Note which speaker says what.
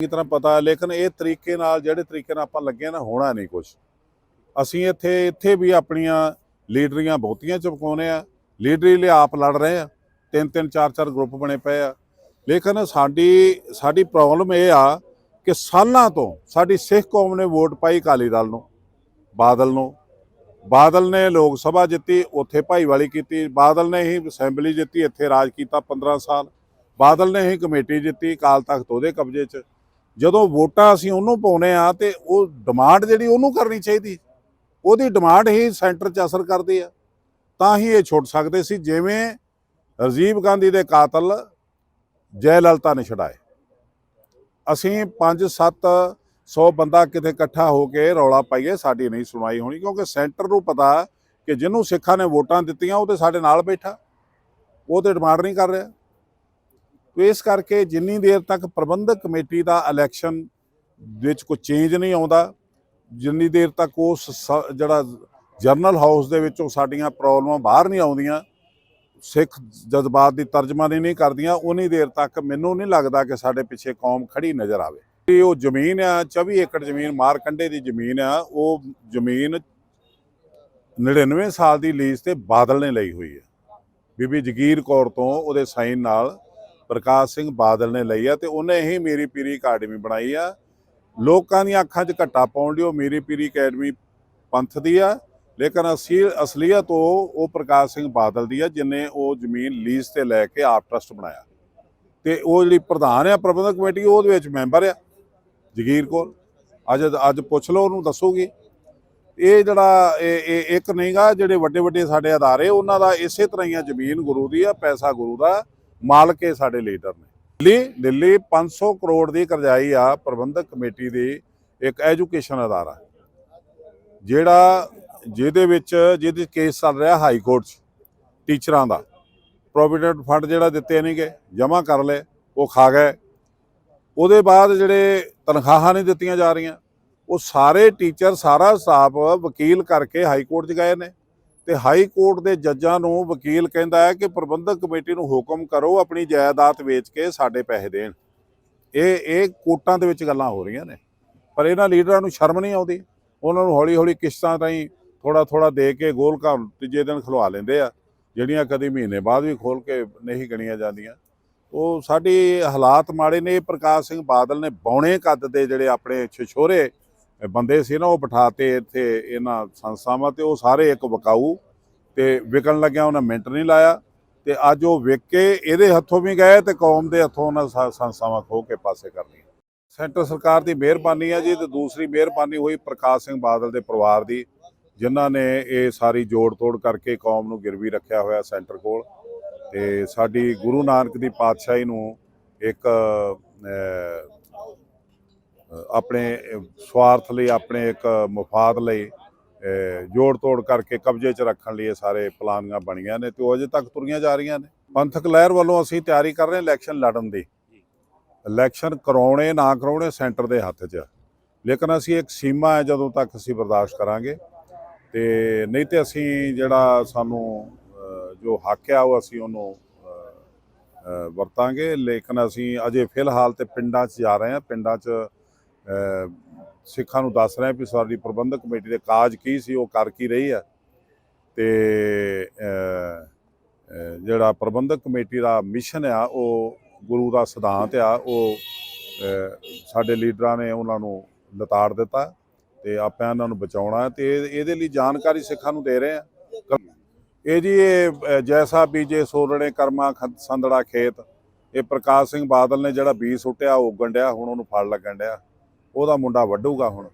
Speaker 1: ਚੰਗੀ ਤਰ੍ਹਾਂ ਪਤਾ ਹੈ? ਲੇਕਿਨ ਇਹ ਤਰੀਕੇ ਨਾਲ ਜਿਹੜੇ ਤਰੀਕੇ ਨਾਲ ਆਪਾਂ ਲੱਗੇ ਨਾ, ਹੋਣਾ ਨਹੀਂ ਕੁਝ ਅਸੀਂ ਇੱਥੇ ਇੱਥੇ ਵੀ ਆਪਣੀਆਂ ਲੀਡਰੀਆਂ ਬਹੁਤੀਆਂ ਚਮਕਾਉਨੇ ਆ ਲੀਡਰੀ ਲਈ ਆਪ ਲੜ ਰਹੇ ਆ ਤਿੰਨ ਤਿੰਨ, ਚਾਰ ਚਾਰ ਗਰੁੱਪ ਬਣੇ ਪਏ ਆ। ਲੇਕਿਨ ਸਾਡੀ ਸਾਡੀ ਪ੍ਰੋਬਲਮ ਇਹ ਆ ਕਿ ਸਾਲਾਂ ਤੋਂ ਸਾਡੀ ਸਿੱਖ ਕੌਮ ਨੇ ਵੋਟ ਪਾਈ ਅਕਾਲੀ ਦਲ ਨੂੰ, ਬਾਦਲ ਨੂੰ। ਬਾਦਲ ਨੇ ਲੋਕ ਸਭਾ ਜਿੱਤੀ, ਉੱਥੇ ਭਾਈਵਾਲੀ ਕੀਤੀ। ਬਾਦਲ ਨੇ ਹੀ ਅਸੈਂਬਲੀ ਜਿੱਤੀ, ਇੱਥੇ ਰਾਜ ਕੀਤਾ 15 ਸਾਲ। ਬਾਦਲ ਨੇ ਹੀ ਕਮੇਟੀ ਜਿੱਤੀ ਅਕਾਲ ਤਖਤ ਉਹਦੇ ਕਬਜ਼ੇ 'ਚ। ਜਦੋਂ ਵੋਟਾਂ ਅਸੀਂ ਉਹਨੂੰ ਪਾਉਨੇ ਆ ਤੇ ਉਹ ਡਿਮਾਂਡ ਜਿਹੜੀ ਉਹਨੂੰ ਕਰਨੀ ਚਾਹੀਦੀ, ਉਹਦੀ ਡਿਮਾਂਡ ਹੀ ਸੈਂਟਰ 'ਚ ਅਸਰ ਕਰਦੀ ਆ। ਤਾਂ ਹੀ ਇਹ ਛੁੱਟ ਸਕਦੇ ਸੀ, ਜਿਵੇਂ ਰਾਜੀਵ ਗਾਂਧੀ ਦੇ ਕਾਤਲ ਜੈ ਲਲਿਤਾ ਨੇ ਛਡਾਏ। ਅਸੀਂ 5-7 100 ਬੰਦਾ ਕਿਤੇ ਇਕੱਠਾ ਹੋ ਕੇ ਰੌਲਾ ਪਾਈਏ, ਸਾਡੀ ਨਹੀਂ ਸੁਣਵਾਈ ਹੋਣੀ, ਕਿਉਂਕਿ ਸੈਂਟਰ ਨੂੰ ਪਤਾ ਕਿ ਜਿਹਨੂੰ ਸਿੱਖਾਂ ਨੇ ਵੋਟਾਂ ਦਿੱਤੀਆਂ, ਉਹ ਤੇ ਸਾਡੇ ਨਾਲ ਬੈਠਾ। ਉਹ ਤੇ ਡਿਮਾਂਡ ਨਹੀਂ ਕਰ ਰਿਹਾ। ਇਸ ਕਰਕੇ ਜਿੰਨੀ ਦੇਰ ਤੱਕ ਪ੍ਰਬੰਧਕ ਕਮੇਟੀ ਦਾ ਇਲੈਕਸ਼ਨ ਵਿੱਚ ਕੋਈ ਚੇਂਜ ਨਹੀਂ ਆਉਂਦਾ, ਜਿੰਨੀ ਦੇਰ ਤੱਕ ਉਸ ਸ- ਜਿਹੜਾ ਜਰਨਲ ਹਾਊਸ ਦੇ ਵਿੱਚੋਂ ਸਾਡੀਆਂ ਪ੍ਰੋਬਲਮਾਂ ਬਾਹਰ ਨਹੀਂ ਆਉਂਦੀਆਂ, ਸਿੱਖ ਜਜ਼ਬਾਤ ਦੀ ਤਰਜਮਾਨੀ ਨਹੀਂ ਕਰਦੀਆਂ, ਉਨੀ ਦੇਰ ਤੱਕ ਮੈਨੂੰ ਨਹੀਂ ਲੱਗਦਾ ਕਿ ਸਾਡੇ ਪਿੱਛੇ ਕੌਮ ਖੜੀ ਨਜ਼ਰ ਆਵੇ। ਇਹ ਉਹ ਜ਼ਮੀਨ ਆ 24 ਏਕੜ ਜ਼ਮੀਨ ਮਾਰ ਕੰਡੇ ਦੀ ਜ਼ਮੀਨ ਆ, ਉਹ ਜ਼ਮੀਨ 99 ਸਾਲ ਦੀ ਲੀਜ਼ ਤੇ ਬਾਦਲ ਨੇ ਲਈ ਹੋਈ ਹੈ ਬੀਬੀ ਜਗੀਰ ਕੌਰ ਤੋਂ ਉਹਦੇ ਸਾਈਨ ਨਾਲ ਪ੍ਰਕਾਸ਼ ਸਿੰਘ ਬਾਦਲ ਨੇ ਲਈ ਆ ਤੇ ਉਹਨੇ ਹੀ ਮੇਰੀ ਪੀਰੀ ਅਕੈਡਮੀ ਬਣਾਈ ਆ। ਲੋਕਾਂ ਦੀਆਂ ਅੱਖਾਂ 'ਚ ਘੱਟਾ ਪਾਉਣ ਲਈ ਉਹ ਮੇਰੀ ਪੀਰੀ ਅਕੈਡਮੀ ਪੰਥ ਦੀ ਆ। ਲੇਕਿਨ ਅਸਲੀ ਅਸਲੀਅਤ ਉਹ ਉਹ ਪ੍ਰਕਾਸ਼ ਸਿੰਘ ਬਾਦਲ ਦੀ ਆ ਜਿਨੇ ਉਹ ਜ਼ਮੀਨ ਲੀਜ਼ ਤੇ ਲੈ ਕੇ ਆਪ ਟਰਸਟ ਬਣਾਇਆ। ਤੇ ਉਹ ਜਿਹੜੀ ਪ੍ਰਧਾਨ ਆ, ਪ੍ਰਬੰਧਕ ਕਮੇਟੀ, ਉਹਦੇ ਵਿੱਚ ਮੈਂਬਰ ਆ, ਜਗੀਰ ਕੌਰ। ਅੱਜ ਅੱਜ ਪੁੱਛ ਲਓ ਉਹਨੂੰ, ਦੱਸੋਗੀ? ਇਹ ਜਿਹੜਾ, ਇਹ ਇਹ ਇੱਕ ਨਹੀਂਗਾ ਜਿਹੜੇ ਵੱਡੇ ਵੱਡੇ ਸਾਡੇ ਅਦਾਰੇ, ਉਹਨਾਂ ਦਾ ਇਸੇ ਤਰ੍ਹਾਂ ਹੀ ਆ ਜ਼ਮੀਨ ਗੁਰੂ ਦੀ ਆ, ਪੈਸਾ ਗੁਰੂ ਦਾ। ਮਾਲਕ ਇਹ ਸਾਡੇ ਲੀਡਰ ਨੇ। ਦਿੱਲੀ ਦਿੱਲੀ 500 ਕਰੋੜ ਦੀ ਕਰਜ਼ਾਈ ਆ ਪ੍ਰਬੰਧਕ ਕਮੇਟੀ ਦੀ ਇੱਕ ਐਜੂਕੇਸ਼ਨ ਅਦਾਰਾ। ਜਿਹੜਾ ਜਿਹਦੇ ਵਿੱਚ, ਜਿਹਦੇ ਕੇਸ ਚੱਲ ਰਿਹਾ ਹਾਈ ਕੋਰਟ 'ਚ, ਟੀਚਰਾਂ ਦਾ। ਪ੍ਰੋਵੀਡੈਂਟ ਫੰਡ ਜਿਹੜਾ ਦਿੱਤੇ ਨਹੀਂਗੇ ਜਮ੍ਹਾਂ ਕਰ ਲਏ, ਉਹ ਖਾ ਗਏ। ਉਹਦੇ ਬਾਅਦ ਜਿਹੜੇ ਤਨਖਾਹਾਂ ਨਹੀਂ ਦਿੱਤੀਆਂ ਜਾ ਰਹੀਆਂ, ਉਹ ਸਾਰੇ ਟੀਚਰ, ਸਾਰਾ ਸਟਾਫ ਵਕੀਲ ਕਰਕੇ ਹਾਈ ਕੋਰਟ 'ਚ ਗਏ ਨੇ। ਤੇ ਹਾਈ ਕੋਰਟ ਦੇ ਜੱਜਾਂ ਨੂੰ ਵਕੀਲ ਕਹਿੰਦਾ ਹੈ ਕਿ ਪ੍ਰਬੰਧਕ ਕਮੇਟੀ ਨੂੰ ਹੁਕਮ ਕਰੋ ਆਪਣੀ ਜਾਇਦਾਦ ਵੇਚ ਕੇ ਸਾਡੇ ਪੈਸੇ ਦੇਣ। ਇਹ ਇਹ ਕੋਰਟਾਂ ਦੇ ਵਿੱਚ ਗੱਲਾਂ ਹੋ ਰਹੀਆਂ ਨੇ। ਪਰ ਇਹਨਾਂ ਲੀਡਰਾਂ ਨੂੰ ਸ਼ਰਮ ਨਹੀਂ ਆਉਂਦੀ। ਉਹਨਾਂ ਨੂੰ ਹੌਲੀ ਹੌਲੀ ਕਿਸ਼ਤਾਂ ਰਾਹੀਂ ਥੋੜਾ ਥੋੜਾ ਦੇ ਕੇ ਗੋਲ ਘਰ ਤੀਜੇ ਦਿਨ ਖਲਵਾ ਲੈਂਦੇ ਆ। ਜਿਹੜੀਆਂ ਕਦੀ ਮਹੀਨੇ ਬਾਅਦ ਵੀ ਖੋਲ ਕੇ ਨਹੀਂ ਗਣੀਆਂ ਜਾਂਦੀਆਂ। ਉਹ ਸਾਡੀ ਹਾਲਾਤ ਮਾੜੇ ਨੇ। ਪ੍ਰਕਾਸ਼ ਸਿੰਘ ਬਾਦਲ ਨੇ ਬੌਣੇ ਕੱਦ ਦੇ ਜਿਹੜੇ ਆਪਣੇ ਛਛੋਰੇ ਬੰਦੇ ਸੀ ਨਾ, ਉਹ ਬਿਠਾਤੇ ਇੱਥੇ ਇਹਨਾਂ ਸੰਸਥਾਵਾਂ ਤੇ, ਉਹ ਸਾਰੇ ਇੱਕ ਵਕਾਊ ਤੇ ਵਿਕਣ ਲੱਗਿਆ ਉਹਨਾਂ ਮਿੰਟ ਨਹੀਂ ਲਾਇਆ ਤੇ ਅੱਜ ਉਹ ਵਿਕ ਕੇ ਇਹਦੇ ਹੱਥੋਂ ਵੀ ਗਏ ਤੇ ਕੌਮ ਦੇ ਹੱਥੋਂ ਉਹਨਾਂ ਸੰ- ਸੰਸਥਾਵਾਂ ਖੋ ਕੇ ਪਾਸੇ ਕਰ ਲਈਆਂ। ਸੈਂਟਰ ਸਰਕਾਰ ਦੀ ਮਿਹਰਬਾਨੀ ਹੈ ਜੀ ਤੇ ਦੂਸਰੀ ਮਿਹਰਬਾਨੀ ਹੋਈ ਪ੍ਰਕਾਸ਼ ਸਿੰਘ ਬਾਦਲ ਦੇ ਪਰਿਵਾਰ ਦੀ, ਜਿਨ੍ਹਾਂ ਨੇ ਇਹ ਸਾਰੀ ਜੋੜ ਤੋੜ ਕਰਕੇ ਕੌਮ ਨੂੰ ਗਿਰਵੀ ਰੱਖਿਆ ਹੋਇਆ ਸੈਂਟਰ ਕੋਲ ਤੇ ਸਾਡੀ ਗੁਰੂ ਨਾਨਕ ਦੀ ਪਾਤਸ਼ਾਹੀ ਨੂੰ ਇੱਕ ਆਪਣੇ ਸਵਾਰਥ ਲਈ, ਆਪਣੇ ਇੱਕ ਮਫਾਦ ਲਈ ਜੋੜ ਤੋੜ ਕਰਕੇ ਕਬਜ਼ੇ 'ਚ ਰੱਖਣ ਲਈ ਇਹ ਸਾਰੇ ਪਲਾਨਾਂ ਬਣੀਆਂ ਨੇ ਤੇ ਉਹ ਅਜੇ ਤੱਕ ਤੁਰੀਆਂ ਜਾ ਰਹੀਆਂ ਨੇ। ਪੰਥਕ ਲਹਿਰ ਵੱਲੋਂ ਅਸੀਂ ਤਿਆਰੀ ਕਰ ਰਹੇ ਇਲੈਕਸ਼ਨ ਲੜਨ ਦੀ। ਇਲੈਕਸ਼ਨ ਕਰਾਉਣੇ, ਨਾ ਕਰਾਉਣੇ ਸੈਂਟਰ ਦੇ ਹੱਥ 'ਚ ਲੇਕਿਨ ਅਸੀਂ ਇੱਕ ਸੀਮਾ ਹੈ ਜਦੋਂ ਤੱਕ ਅਸੀਂ ਬਰਦਾਸ਼ਤ ਕਰਾਂਗੇ ਤੇ ਨਹੀਂ ਤੇ ਅਸੀਂ ਜਿਹੜਾ ਸਾਨੂੰ ਜੋ ਹੱਕ ਆ ਉਹ ਅਸੀਂ ਉਹਨੂੰ ਵਰਤਾਂਗੇ। ਲੇਕਿਨ ਅਸੀਂ ਅਜੇ ਫਿਲਹਾਲ ਤੇ ਪਿੰਡਾਂ 'ਚ ਜਾ ਰਹੇ ਹਾਂ। ਪਿੰਡਾਂ 'ਚ ਸਿੱਖਾਂ ਨੂੰ ਦੱਸ ਰਿਹਾ ਵੀ ਸਾਡੀ ਪ੍ਰਬੰਧਕ ਕਮੇਟੀ ਦੇ ਕਾਜ ਕੀ ਸੀ, ਉਹ ਕਰ ਕੀ ਰਹੀ ਆ ਤੇ ਜਿਹੜਾ ਪ੍ਰਬੰਧਕ ਕਮੇਟੀ ਦਾ ਮਿਸ਼ਨ ਆ, ਉਹ ਗੁਰੂ ਦਾ ਸਿਧਾਂਤ ਆ, ਉਹ ਸਾਡੇ ਲੀਡਰਾਂ ਨੇ ਉਹਨਾਂ ਨੂੰ ਲਤਾੜ ਦਿੱਤਾ ਤੇ ਆਪਾਂ ਇਹਨਾਂ ਨੂੰ ਬਚਾਉਣਾ ਹੈ ਤੇ ਇਹ- ਇਹਦੇ ਲਈ ਜਾਣਕਾਰੀ ਸਿੱਖਾਂ ਨੂੰ ਦੇ ਰਹੇ ਆ ਇਹ ਜੀ, ਇਹ ਜੈਸਾ ਬੀਜੇ ਸੋਰਣੇ ਕਰਮਾ ਖ- ਸੰਦੜਾ ਖੇਤ, ਇਹ ਪ੍ਰਕਾਸ਼ ਸਿੰਘ ਬਾਦਲ ਨੇ ਜਿਹੜਾ ਬੀਜ ਸੁੱਟਿਆ, ਉਹ ਉੱਗਣ ਡਿਆ, ਹੁਣ ਉਹਨੂੰ ਫਲ ਲੱਗਣ ਡਿਆ। ਉਹਦਾ ਮੁੰਡਾ ਵੱਢੂਗਾ ਹੁਣ।